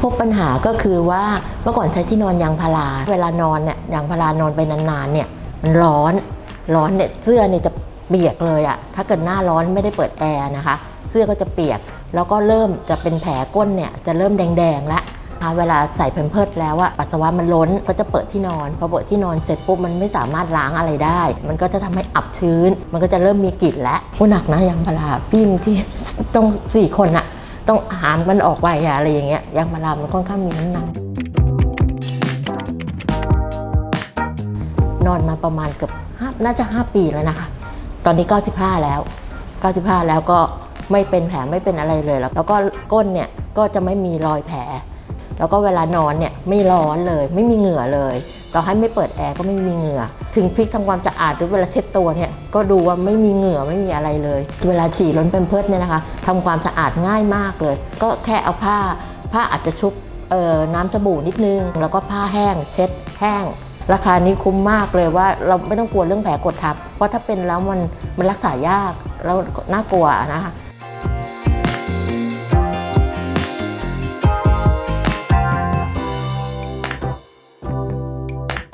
พบปัญหาก็คือว่าเมื่อก่อนใช้ที่นอนยางพารา เวลานอนเนี่ยยางพารานอนไปนานๆเนี่ยมันร้อนร้อนเนี่ยเสื้อเนี่ยจะเปียกเลยอะถ้าเกิดหน้าร้อนไม่ได้เปิดแอร์นะคะ เสื้อก็จะเปียก แล้วก็เริ่มจะเป็นแผลก้นเนี่ยจะเริ่มแดงๆแล้วนะเวลาใส่แผ่นเพิดแล้วอะปัสสาวะมันล้นก็จะเปิดที่นอนพอเปิดที่นอนเสร็จปุ๊บมันไม่สามารถล้างอะไรได้ มันก็จะทำให้อับชื้น มันก็จะเริ่มมีกลิ่นแล้วผู้หนักนะยางพาราพี่มที่ต้องสี่คนอะ ต้องหามมันออกไปอะไรอย่างเงี้ยยางพารามันค่อนข้างมีน้ำหนักนอนมาประมาณเกือบห้าน่าจะ 5 ปีแล้วนะคะ ตอนนี้ 95 แล้ว 95 แล้วก็ไม่เป็นแผลไม่เป็นอะไรเลยแล้วแล้วก็ก้นเนี่ยก็จะไม่มีรอยแผล แล้วก็เวลานอนเนี่ยไม่ร้อนเลย ไม่มีเหงื่อเลยต่อให้ไม่เปิดแอร์ก็ไม่มีเหงื่อ ถึงพลิกทำความสะอาดหรือเวลาเช็ดตัวเนี่ยก็ดูว่าไม่มีเหงื่อไม่มีอะไรเลย เวลาฉี่ล้นเป็นเพิดเนี่ยนะคะทำความสะอาดง่ายมากเลย ก็แค่เอาผ้า ผ้าอาจจะชุบน้ำสบู่นิดนึง แล้วก็ผ้าแห้ง เช็ดแห้ง ราคานี้คุ้มมากเลยว่าเราไม่ต้องกลัวเรื่องแผลกดทับ เพราะถ้าเป็นแล้วมันมันรักษายากแล้วน่ากลัวนะคะ